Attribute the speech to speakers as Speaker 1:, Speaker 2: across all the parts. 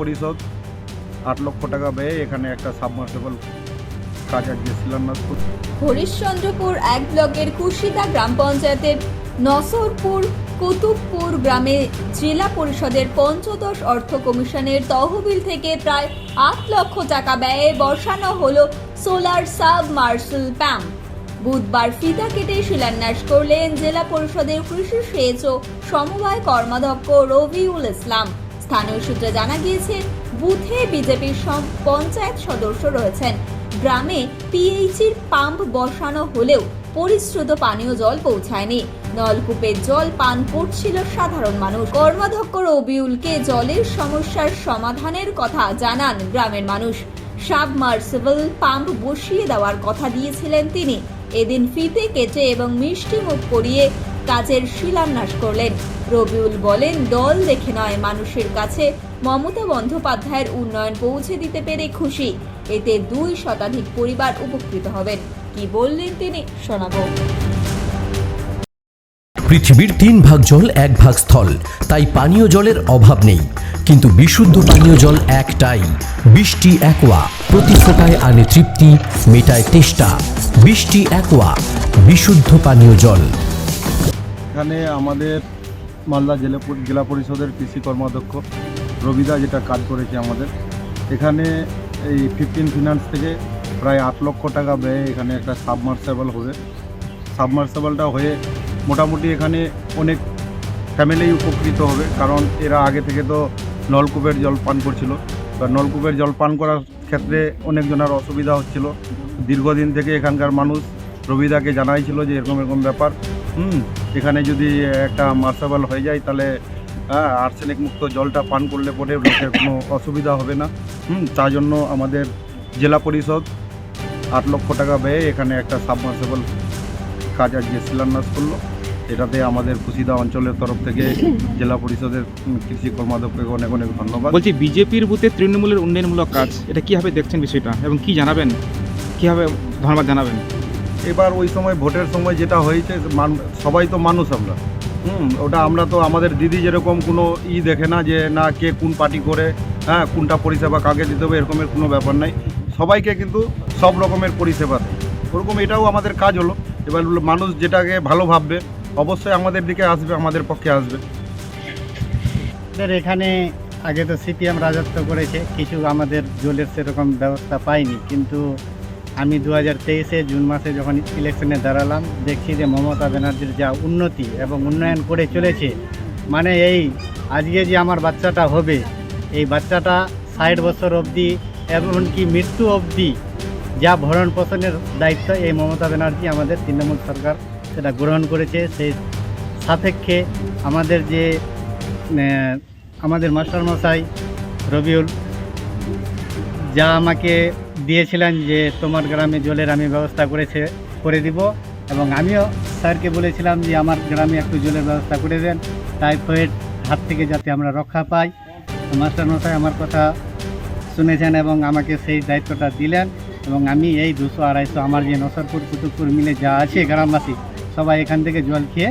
Speaker 1: পরিষদ, আট লক্ষ টাকা ব্যয়ে এখানে একটা সাবমার্সেবল কাজ আজকে শিলান্যাস
Speaker 2: হরিশ্চন্দ্রপুর এক ব্লকের কুশিদা গ্রাম পঞ্চায়েতের নসরপুর কুতুবপুর গ্রামে জেলা পরিষদের পঞ্চদশ অর্থ কমিশনের তহবিল থেকে প্রায় আট লক্ষ টাকা ব্যয়ে বসানো হলো সোলার সাবমার্সেল প্যাম্প। বুধবার ফিতা কেটে শিলান্যাস করলেন জেলা পরিষদের কৃষি সেচ ও সমবায় কর্মাধ্যক্ষ রবিউল ইসলাম। স্থানীয় সূত্রে জানা গিয়েছে, বুথে বিজেপির সব পঞ্চায়েত সদস্য রয়েছেন। গ্রামে পিএইচির পাম্প বসানো হলেও পরিশ্রুত পানীয় জল পৌঁছায়নি। নলকূপের জল পান করছিল সাধারণ মানুষ। কর্মাধ্যক্ষ রবিউলকে জলের সমস্যার সমাধানের কথা জানান গ্রামের মানুষ। সাবমার্সিবল পাম্প বসিয়ে দেওয়ার কথা দিয়েছিলেন তিনি। এদিন ফিতে কেটে এবং মিষ্টি মুখ করিয়ে কাজের শিলান্যাস করলেন। রবিউল বলেন, দল দেখে নয়, মানুষের কাছে মমতা বন্দ্যোপাধ্যায়ের উন্নয়ন পৌঁছে দিতে পেরে খুশি। এতে দুই শতাধিক পরিবার উপকৃত হবেন। কি বললেন তিনি, শোনাবো।
Speaker 3: পৃথিবীর তিন ভাগ জল, এক ভাগ স্থল। তাই পানীয় জলের অভাব নেই। কিন্তু বিশুদ্ধ পানীয় জল একটাই। বৃষ্টি, একোয়া। প্রতি ফোটায় আনে তৃপ্তি, মেটায় তেষ্টা। বৃষ্টি, একোয়া। বিশুদ্ধ পানীয় জল।
Speaker 1: এখানে আমাদের মালদা জেলা জেলা পরিষদের কৃষি কর্মাধ্যক্ষ রবিদা যেটা কাজ করেছে আমাদের। এখানে এই ফিফটিন ফিনান্স থেকে প্রায় আট লক্ষ টাকা ব্যয়ে এখানে একটা সাবমার্সেবল হবে। সাবমার্সেবলটা হয়ে মোটামুটি এখানে অনেক ফ্যামিলি উপকৃত হবে, কারণ এরা আগে থেকে তো নলকূপের জল পান করছিল। বা নলকূপের জল পান করার ক্ষেত্রে অনেকজনের অসুবিধা হচ্ছিল। দীর্ঘদিন থেকে এখানকার মানুষ রবিদাকে জানাইছিল যে এরকম এরকম ব্যাপার। হুম এখানে যদি একটা মার্সাবল হয়ে যায়, তাহলে হ্যাঁ আর্সেনিক মুক্ত জলটা পান করলে পরে লোকের কোনো অসুবিধা হবে না। হুম, তার জন্য আমাদের জেলা পরিষদ আট লক্ষ টাকা ব্যয়ে এখানে একটা সাবমার্সেবল কাজ আজকে শিলান্যাস করল। এটাতে আমাদের কুশিদা অঞ্চলের তরফ থেকে জেলা পরিষদের কৃষি কর্মাধ্যক্ষকে অনেক অনেক ধন্যবাদ।
Speaker 4: বলছি, বিজেপির বুথে তৃণমূলের উন্নয়নমূলক কাজ, এটা কীভাবে দেখছেন বিষয়টা এবং কি জানাবেন? কীভাবে ধন্যবাদ জানাবেন?
Speaker 1: এবার ওই সময়, ভোটের সময় যেটা হয়েছে সবাই তো মানুষ আমরা। হুম, ওটা আমরা তো, আমাদের দিদি যেরকম কোনো ই দেখে না যে না কে কোন পার্টি করে হ্যাঁ কোনটা পরিষেবা কাকে দিতে হবে, এরকমের কোনো ব্যাপার নাই। সবাইকে কিন্তু সব রকমের পরিষেবা দেয়। ওরকম এটাও আমাদের কাজ হলো। এবার মানুষ যেটাকে ভালো ভাববে, অবশ্যই আমাদের দিকে আসবে, আমাদের পক্ষে আসবে।
Speaker 5: এখানে আগে তো সিপিএম রাজত্ব করেছে, কিছু আমাদের জলের সেরকম ব্যবস্থা পাইনি কিন্তু আমি দু হাজার তেইশে জুন মাসে যখন ইলেকশনে দাঁড়ালাম, দেখছি যে মমতা ব্যানার্জির যা উন্নতি এবং উন্নয়ন করে চলেছে মানে এই আজকে যে আমার বাচ্চাটা হবে, এই বাচ্চাটা ষাট বছর অবধি এমনকি মৃত্যু অবধি যা ভরণ পোষণের দায়িত্ব এই মমতা ব্যানার্জি আমাদের তৃণমূল সরকার সেটা গ্রহণ করেছে। সেই সাপেক্ষে আমাদের যে আমাদের মাস্টারমশাই রবিউল যা আমাকে দিয়েছিলেন যে তোমার গ্রামে জলের আমি ব্যবস্থা করেছে, করে দিব। এবং আমিও স্যারকে বলেছিলাম যে আমার গ্রামে একটু জলের ব্যবস্থা করে দেন। টাইফয়েড হাত থেকে যাতে আমরা রক্ষা পাই। মাস্টারমশাই আমার কথা শুনেছেন এবং আমাকে সেই দায়িত্বটা দিলেন। এবং আমি এই দুশো আড়াইশো, আমার যে নসরপুর, কুতুবপুর মিলে যা আছে গ্রামবাসী, সবাই এখান থেকে জল খেয়ে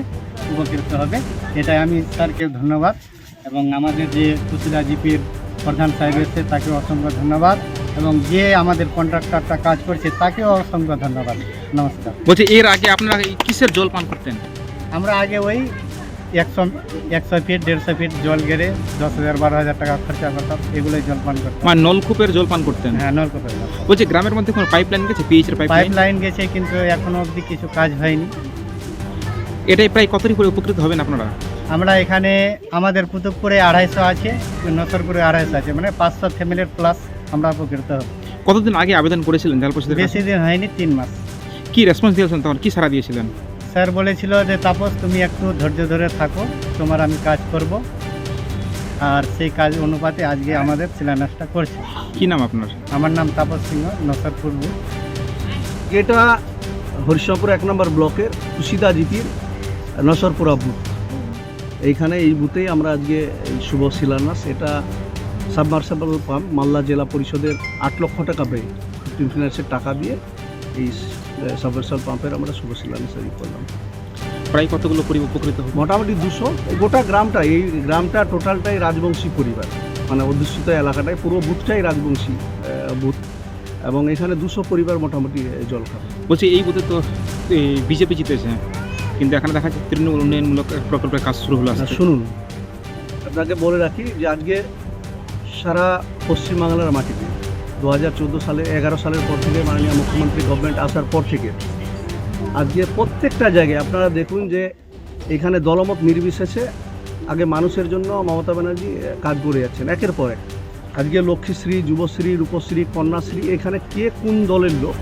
Speaker 5: উপকৃত হবে। এটাই আমি স্যারকে ধন্যবাদ। এবং আমাদের যে কুশিদা জিপির প্রধান সাহেব এসছে তাকে অসংখ্য ধন্যবাদ। এবং যে আমাদের কন্ট্রাক্টরটা কাজ করছে তাকেও অসংখ্য ধন্যবাদ। নমস্কার।
Speaker 4: বলছি এর আগে আপনারা কিসের জল পান করতেন?
Speaker 5: আমরা আগে ওই একশো একশো ফিট দেড়শো ফিট জল গেড়ে দশ হাজার বারো হাজার টাকা খরচা করতাম এগুলোই জল পান করতাম।
Speaker 4: মানে নলকূপের জল পান করতেন?
Speaker 5: হ্যাঁ নলকূপের জল।
Speaker 4: বলছি গ্রামের মধ্যে কোনো পাইপ লাইন গেছে? পিএইচের পাইপ
Speaker 5: পাইপ
Speaker 4: লাইন
Speaker 5: লাইন গেছে কিন্তু এখনও অবধি কিছু কাজ হয়নি।
Speaker 4: এটাই প্রায় কতটি করে উপকৃত হবেন আপনারা?
Speaker 5: আমরা এখানে আমাদের কুতুবপুরে আড়াইশো আছে নসরপুরে আড়াইশো আছে মানে পাঁচশো ফ্যামিলির প্লাস আমরা উপকৃত হব।
Speaker 4: কতদিন আগে আবেদন করেছিলেন জেলা পরিষদের
Speaker 5: বেশি দিন হয়নি তিন মাস।
Speaker 4: কি রেসপন্স দিয়েছিলেন তখন? কি সারা দিয়েছিলেন?
Speaker 5: স্যার বলেছিল যে তাপস তুমি একটু ধৈর্য ধরে থাকো তোমার আমি কাজ করব। আর সেই কাজ অনুপাতে আজকে আমাদের শিলান্যাসটা করছে।
Speaker 4: কি নাম আপনার?
Speaker 5: আমার নাম তাপস সিংহ নসরপুর।
Speaker 6: এটা হরিশঙ্কর এক নম্বর ব্লকের কুশিদা জিপির নসরপুরা বুথ। এইখানে এই বুথেই আমরা আজকে এই শুভ শিলান্যাস। এটা সাবমার্সেবল পাম্প মালদা জেলা পরিষদের আট লক্ষ টাকা ব্যয় ফিফটিন ফিনান্সের টাকা দিয়ে এই সাবমার্সেবল পাম্পের আমরা শুভ শিলান্যাস আজকে করলাম।
Speaker 4: প্রায় কতগুলো পরিবার উপকৃত হবে
Speaker 6: মোটামুটি দুশো। গোটা গ্রামটা এই গ্রামটা টোটালটাই রাজবংশী পরিবার। মানে অধ্যুষিত এলাকাটায় পুরো বুথটাই রাজবংশী বুথ। এবং এখানে দুশো পরিবার মোটামুটি জল খাবে।
Speaker 4: বলছি এই বুথে তো বিজেপি জিতেছে। কিন্তু এখানে দেখা যাচ্ছে তৃণমূল উন্নয়নমূলক প্রকল্পের কাজ শুরু হলো
Speaker 6: আচ্ছা, শুনুন। আপনাকে বলে রাখি যে আজকে সারা পশ্চিমবাংলার মাটিতে দু হাজার চোদ্দ সালে এগারো সালের পর থেকে মাননীয় মুখ্যমন্ত্রী গভর্নমেন্ট আসার পর থেকে আজকে প্রত্যেকটা জায়গায় আপনারা দেখুন যে এখানে দলমত নির্বিশেষে আগে মানুষের জন্য মমতা ব্যানার্জি কাজ করে যাচ্ছেন একের পর এক। আজকে লক্ষ্মীশ্রী যুবশ্রী রূপশ্রী কন্যাশ্রী এখানে কে কোন দলের লোক?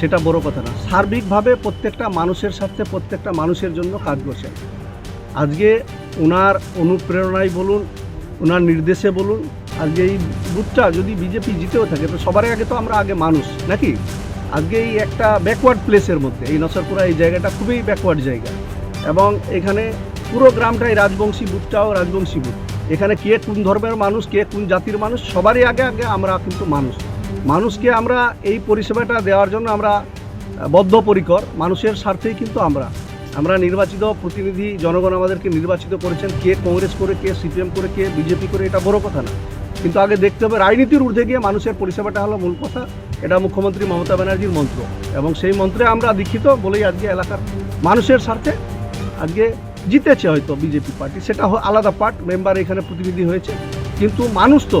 Speaker 6: সেটা বড় কথা না। সার্বিকভাবে প্রত্যেকটা মানুষের সাথে প্রত্যেকটা মানুষের জন্য কাজ করছেন আজকে ওনার অনুপ্রেরণায় বলুন ওনার নির্দেশে বলুন, আজকে এই বুথটা যদি বিজেপি জিতেও থাকে, তো সবার আগে তো আমরা আগে মানুষ, নাকি? আজকে এই একটা ব্যাকওয়ার্ড প্লেসের মধ্যে, এই নসরপুরা এই জায়গাটা খুবই ব্যাকওয়ার্ড জায়গা। এবং এখানে পুরো গ্রামটাই রাজবংশী বুথটাও রাজবংশী বুথ। এখানে কে কোন ধর্মের মানুষ, কে কোন জাতির মানুষ, সবারই আগে আগে আমরা কিন্তু মানুষ। মানুষকে আমরা এই পরিষেবাটা দেওয়ার জন্য আমরা বদ্ধপরিকর, মানুষের স্বার্থেই কিন্তু আমরা। আমরা নির্বাচিত প্রতিনিধি, জনগণ আমাদেরকে নির্বাচিত করেছেন, কে কংগ্রেস করে, কে সিপিএম করে, কে বিজেপি করে, এটা বড় কথা না। কিন্তু আগে দেখতে হবে, রাজনীতির ঊর্ধ্বে গিয়ে মানুষের পরিষেবাটা হলো মূল কথা, এটা মুখ্যমন্ত্রী মমতা ব্যানার্জির মন্ত্র। এবং সেই মন্ত্রে আমরা দীক্ষিত বলেই আজকে এলাকার মানুষের স্বার্থে আজকে জিতেছে হয়তো বিজেপি পার্টি, সেটা আলাদা পার্ট, মেম্বার এখানে প্রতিনিধি হয়েছে। কিন্তু মানুষ তো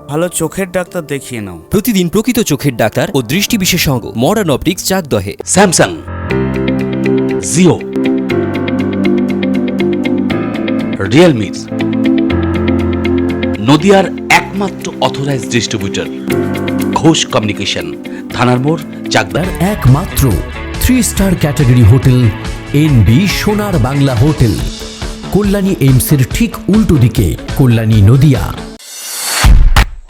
Speaker 7: ভালো চোখের ডাক্তার দেখিয়ে নাও।
Speaker 3: প্রতিদিন প্রকৃত চোখের ডাক্তার ও দৃষ্টি বিশেষজ্ঞ মডার্ন অপটিক্স চাকদহে
Speaker 8: স্যামসাং। জিও রিয়েলমি নদিয়ার একমাত্র অথরাইজড ডিস্ট্রিবিউটর ঘোষ কমিউনিকেশন থানার মোড় চাকদার
Speaker 3: একমাত্র three star category hotel N B Sonar Bangla hotel Kalyani এইমসের ঠিক উল্টো দিকে কল্যাণী নদিয়া।